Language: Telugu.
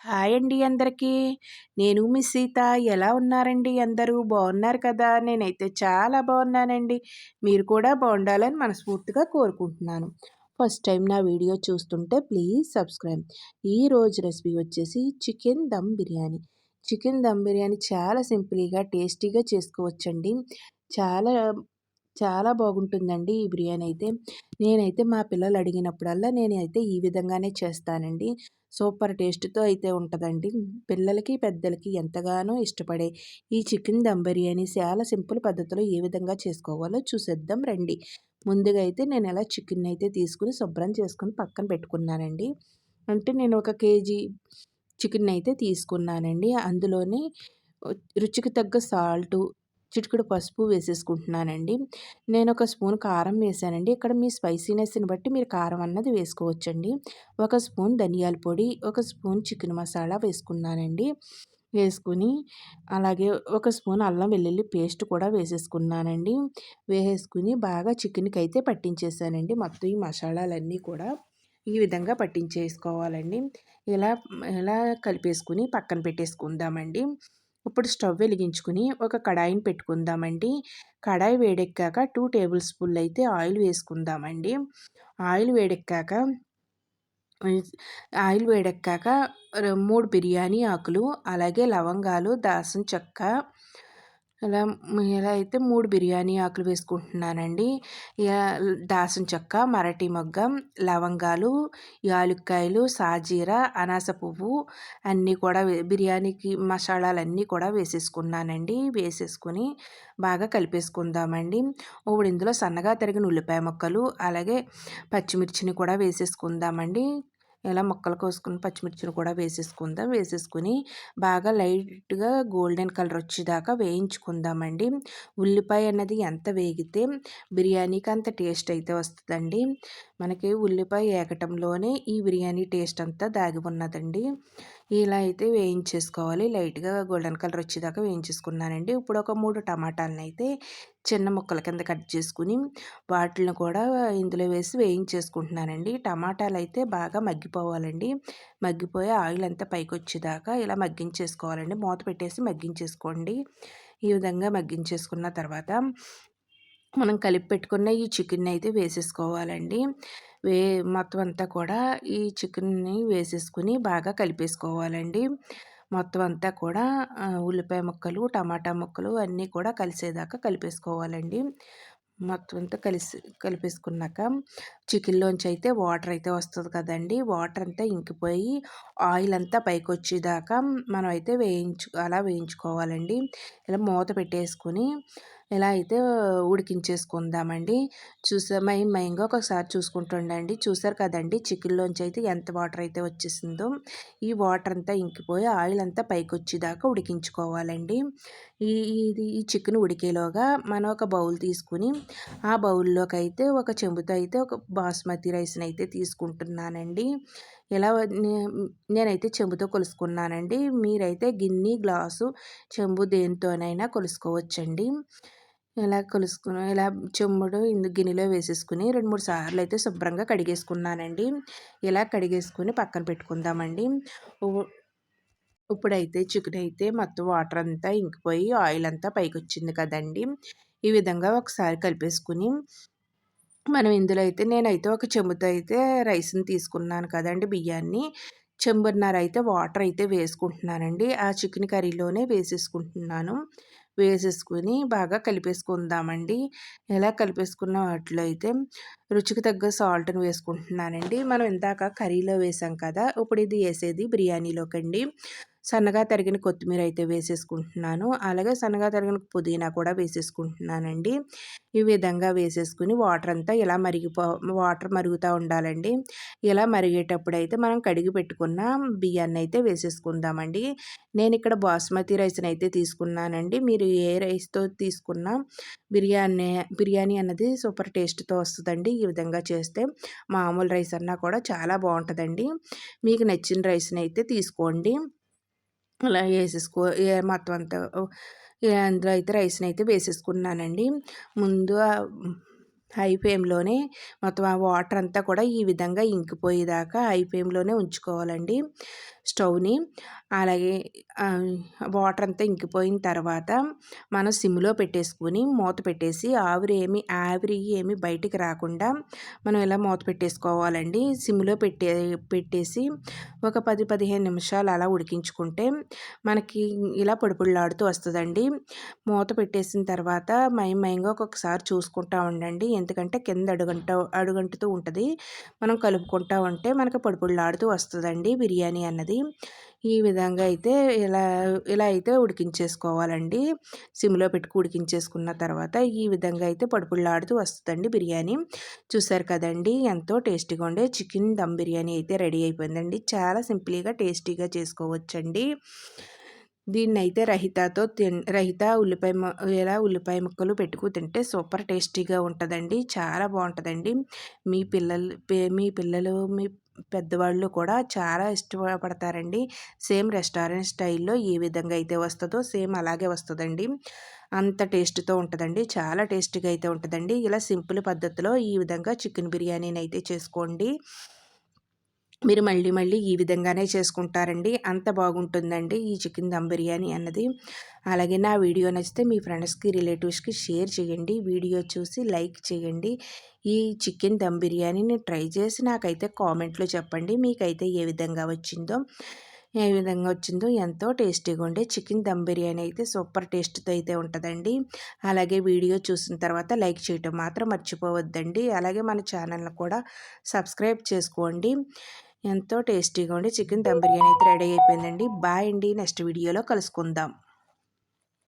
హాయ్ అండి అందరికీ. నేను మీ సీత. ఎలా ఉన్నారండి అందరూ? బాగున్నారు కదా? నేనైతే చాలా బాగున్నానండి. మీరు కూడా బాగుండాలని మనస్ఫూర్తిగా కోరుకుంటున్నాను. ఫస్ట్ టైం నా వీడియో చూస్తుంటే ప్లీజ్ సబ్స్క్రైబ్. ఈ రోజు రెసిపీ వచ్చేసి చికెన్ దమ్ బిర్యానీ. చికెన్ దమ్ బిర్యానీ చాలా సింపుల్గా టేస్టీగా చేసుకోవచ్చండి. చాలా చాలా బాగుంటుందండి ఈ బిర్యానీ అయితే. నేనైతే మా పిల్లలు అడిగినప్పుడల్లా నేనైతే ఈ విధంగానే చేస్తానండి. సూపర్ టేస్ట్తో అయితే ఉంటుందండి. పిల్లలకి పెద్దలకి ఎంతగానో ఇష్టపడే ఈ చికెన్ దమ్ బిర్యానీ చాలా సింపుల్ పద్ధతిలో ఏ విధంగా చేసుకోవాలో చూసేద్దాం రండి. ముందుగా అయితే నేను ఎలా చికెన్ అయితే తీసుకుని శుభ్రం చేసుకుని పక్కన పెట్టుకున్నానండి. అంటే నేను ఒక కేజీ చికెన్ అయితే తీసుకున్నానండి. అందులోనే రుచికి తగ్గ సాల్టు చిటికెడు పసుపు వేసేసుకుంటున్నానండి. నేను ఒక స్పూన్ కారం వేసానండి. ఇక్కడ మీ స్పైసీనెస్ని బట్టి మీరు కారం అన్నది వేసుకోవచ్చండి. ఒక స్పూన్ ధనియాల పొడి ఒక స్పూన్ చికెన్ మసాలా వేసుకున్నానండి. వేసుకుని అలాగే ఒక స్పూన్ అల్లం వెల్లుల్లి పేస్ట్ కూడా వేసేసుకున్నానండి. వేసేసుకుని బాగా చికెన్కి అయితే పట్టించేసానండి. మొత్తం ఈ మసాలాలన్నీ కూడా ఈ విధంగా పట్టించేసుకోవాలండి. ఇలా ఇలా కలిపేసుకుని పక్కన పెట్టేసుకుందామండి. ఇప్పుడు స్టవ్ వెలిగించుకుని ఒక కడాయిని పెట్టుకుందామండి. కడాయి వేడెక్కాక టూ టేబుల్ స్పూన్లు అయితే ఆయిల్ వేసుకుందామండి. ఆయిల్ వేడెక్కాక ఆయిల్ వేడెక్కాక మూడు బిర్యానీ ఆకులు అలాగే లవంగాలు దాసం చెక్క ఇలా ఇలా అయితే మూడు బిర్యానీ ఆకులు వేసుకుంటున్నానండి. దాసం చెక్క మరటి మొగ్గ లవంగాలు యాలుక్కాయలు సాజీర అనాస పువ్వు అన్నీ కూడా బిర్యానీకి మసాలాలన్నీ కూడా వేసేసుకున్నానండి. వేసేసుకుని బాగా కలిపేసుకుందామండి. ఇప్పుడు ఇందులో సన్నగా తరిగిన ఉల్లిపాయ ముక్కలు అలాగే పచ్చిమిర్చిని కూడా వేసేసుకుందామండి. ఇలా ముక్కలు కోసుకుని పచ్చిమిర్చిని కూడా వేసేసుకుందాం. వేసేసుకుని బాగా లైట్గా గోల్డెన్ కలర్ వచ్చేదాకా వేయించుకుందామండి. ఉల్లిపాయ అనేది ఎంత వేగితే బిర్యానీకి అంత టేస్ట్ అయితే వస్తుందండి. మనకి ఉల్లిపాయ ఏకటంలోనే ఈ బిర్యానీ టేస్ట్ అంతా దాగి ఉన్నదండి. ఇలా అయితే వేయించేసుకోవాలి. లైట్గా గోల్డెన్ కలర్ వచ్చేదాకా వేయించేసుకున్నానండి. ఇప్పుడు ఒక మూడు టమాటాలను అయితే చిన్న ముక్కల కింద కట్ చేసుకుని వాటిని కూడా ఇందులో వేసి వేయించేసుకుంటున్నానండి. టమాటాలు అయితే బాగా మగ్గిపోవాలండి. మగ్గిపోయి ఆయిల్ అంతా పైకి వచ్చేదాకా ఇలా మగ్గించేసుకోవాలండి. మూత పెట్టేసి మగ్గించేసుకోండి. ఈ విధంగా మగ్గించేసుకున్న తర్వాత మనం కలిపి పెట్టుకున్న ఈ చికెన్ అయితే వేసేసుకోవాలండి. వే మొత్తం అంతా కూడా ఈ చికెన్ని వేసేసుకుని బాగా కలిపేసుకోవాలండి. మొత్తం అంతా కూడా ఉల్లిపాయ ముక్కలు టమాటా ముక్కలు అన్నీ కూడా కలిసేదాకా కలిపేసుకోవాలండి. మొత్తం అంతా కలిసి కలిపేసుకున్నాక చికెన్లోంచి అయితే వాటర్ అయితే వస్తుంది కదండి. వాటర్ అంతా ఇంకిపోయి ఆయిల్ అంతా పైకి వచ్చేదాకా మనం అయితే వేయించు అలా వేయించుకోవాలండి. ఇలా మూత పెట్టేసుకుని ఇలా అయితే ఉడికించేసుకుందామండి. చూసా మై మైంగా ఒకసారి చూసుకుంటుండండి చూసారు కదండి చికెన్లోంచి అయితే ఎంత వాటర్ అయితే వచ్చేసిందో. ఈ వాటర్ అంతా ఇంకిపోయి ఆయిల్ అంతా పైకి వచ్చేదాకా ఉడికించుకోవాలండి. ఈ ఇది ఈ చికెన్ ఉడికేలోగా మనం ఒక బౌల్ తీసుకుని ఆ బౌల్లోకి అయితే ఒక చెంబుతో అయితే ఒక బాస్మతి రైస్ని అయితే తీసుకుంటున్నానండి. ఎలా నేనైతే చెంబుతో కొలుసుకున్నానండి. మీరైతే గిన్నె గ్లాసు చెంబు దేనితోనైనా కొలుసుకోవచ్చండి. ఇలా కలుసుకుని ఇలా చెమ్ముడు ఇందు గిన్నెలో వేసేసుకుని రెండు మూడు సార్లు అయితే శుభ్రంగా కడిగేసుకున్నానండి. ఇలా కడిగేసుకుని పక్కన పెట్టుకుందామండి. ఇప్పుడైతే చికెన్ అయితే మొత్తం వాటర్ అంతా ఇంకిపోయి ఆయిల్ అంతా పైకి వచ్చింది కదండి. ఈ విధంగా ఒకసారి కలిపేసుకుని మనం ఇందులో అయితే నేనైతే ఒక చెంబుతో అయితే రైస్ని తీసుకున్నాను కదండి బియ్యాన్ని. చెంబున్నర అయితే వాటర్ అయితే వేసుకుంటున్నానండి. ఆ చికెన్ కర్రీలోనే వేసేసుకుంటున్నాను. వేసేసుకుని బాగా కలిపేసుకుందామండి. ఎలా కలిపేసుకున్న వాటిలో అయితే రుచికి తగ్గ సాల్ట్ని వేసుకుంటున్నానండి. మనం ఇందాక కర్రీలో వేసాం కదా ఇప్పుడు ఇది వేసేది బిర్యానీలోకండి. సన్నగా తరిగిన కొత్తిమీర అయితే వేసేసుకుంటున్నాను. అలాగే సన్నగా తరిగిన పుదీనా కూడా వేసేసుకుంటున్నానండి. ఈ విధంగా వేసేసుకుని వాటర్ అంతా ఇలా మరిగిపో వాటర్ మరుగుతూ ఉండాలండి. ఇలా మరిగేటప్పుడు అయితే మనం కడిగి పెట్టుకున్న బియ్యాన్ని అయితే వేసేసుకుందామండి. నేను ఇక్కడ బాస్మతి రైస్ని అయితే తీసుకున్నానండి. మీరు ఏ రైస్తో తీసుకున్నా బిర్యానీ బిర్యానీ అన్నది సూపర్ టేస్ట్తో వస్తుందండి. ఈ విధంగా చేస్తే మామూలు రైస్ అన్నా కూడా చాలా బాగుంటుందండి. మీకు నచ్చిన రైస్ని అయితే తీసుకోండి. అలా వేసేసుకో మొత్తం అంతా అందులో అయితే రైస్ని అయితే వేసేసుకున్నానండి. ముందు హై ఫ్లేమ్లోనే మొత్తం ఆ వాటర్ అంతా కూడా ఈ విధంగా ఇంకిపోయేదాకా హై ఫ్లేమ్లోనే ఉంచుకోవాలండి. స్టవ్ని అలాగే వాటర్ అంతా ఇంకిపోయిన తర్వాత మనం సిమ్లో పెట్టేసుకుని మూత పెట్టేసి ఆవిరి ఏమి ఆవిరి ఏమి బయటికి రాకుండా మనం ఇలా మూత పెట్టేసుకోవాలండి? సిమ్లో పెట్టే పెట్టేసి ఒక పది పదిహేను నిమిషాలు అలా ఉడికించుకుంటే మనకి ఇలా పొడిపొడిలాడుతూ వస్తుందండి. మూత పెట్టేసిన తర్వాత మయం మయంగా ఒక్కొక్కసారి చూసుకుంటా ఉండండి. ఎందుకంటే కింద అడుగంట అడుగంటుతూ ఉంటుంది. మనం కలుపుకుంటూ ఉంటే మనకు పొడిపొడిలాడుతూ వస్తుందండి బిర్యానీ అన్నది. ఈ విధంగా అయితే ఇలా ఇలా అయితే ఉడికించేసుకోవాలండి. సిమ్లో పెట్టుకు ఉడికించేసుకున్న తర్వాత ఈ విధంగా అయితే పడుపుళ్ళాడుతూ వస్తుందండి బిర్యానీ. చూసారు కదండి ఎంతో టేస్టీగా ఉండే చికెన్ దమ్ బిర్యానీ అయితే రెడీ అయిపోయిందండి. చాలా సింపుల్గా టేస్టీగా చేసుకోవచ్చండి. దీన్ని అయితే రహితతో తిన్ రహిత ఉల్లిపాయ ఇలా ఉల్లిపాయ ముక్కలు పెట్టుకు తింటే సూపర్ టేస్టీగా ఉంటుందండి. చాలా బాగుంటుందండి మీ పిల్లలు మీ పిల్లలు మీ పెద్దవాళ్ళు కూడా చాలా ఇష్టపడతారండి. సేమ్ రెస్టారెంట్ స్టైల్లో ఏ విధంగా అయితే వస్తుందో సేమ్ అలాగే వస్తుందండి. అంత టేస్ట్తో ఉంటుందండి. చాలా టేస్టీగా అయితే ఉంటుందండి. ఇలా సింపుల్ పద్ధతిలో ఈ విధంగా చికెన్ బిర్యానీని అయితే చేసుకోండి. మీరు మళ్ళీ మళ్ళీ ఈ విధంగానే చేసుకుంటారండి. అంత బాగుంటుందండి ఈ చికెన్ దమ్ బిర్యానీ అన్నది. అలాగే నా వీడియో నచ్చితే మీ ఫ్రెండ్స్కి రిలేటివ్స్కి షేర్ చేయండి. వీడియో చూసి లైక్ చేయండి. ఈ చికెన్ దమ్ బిర్యానీని ట్రై చేసి నాకైతే కామెంట్లో చెప్పండి. మీకైతే ఏ విధంగా వచ్చిందో ఏ విధంగా వచ్చిందో ఎంతో టేస్టీగా ఉండే చికెన్ దమ్ బిర్యానీ అయితే సూపర్ టేస్ట్తో అయితే ఉంటుందండి. అలాగే వీడియో చూసిన తర్వాత లైక్ చేయటం మాత్రం మర్చిపోవద్దండి. అలాగే మన ఛానల్ని కూడా సబ్స్క్రైబ్ చేసుకోండి. ఎంతో టేస్టీగా ఉండి చికెన్ దమ్ బిర్యానీ అయితే రెడీ అయిపోయిందండి. బాయ్ అండి. నెక్స్ట్ వీడియోలో కలుసుకుందాం.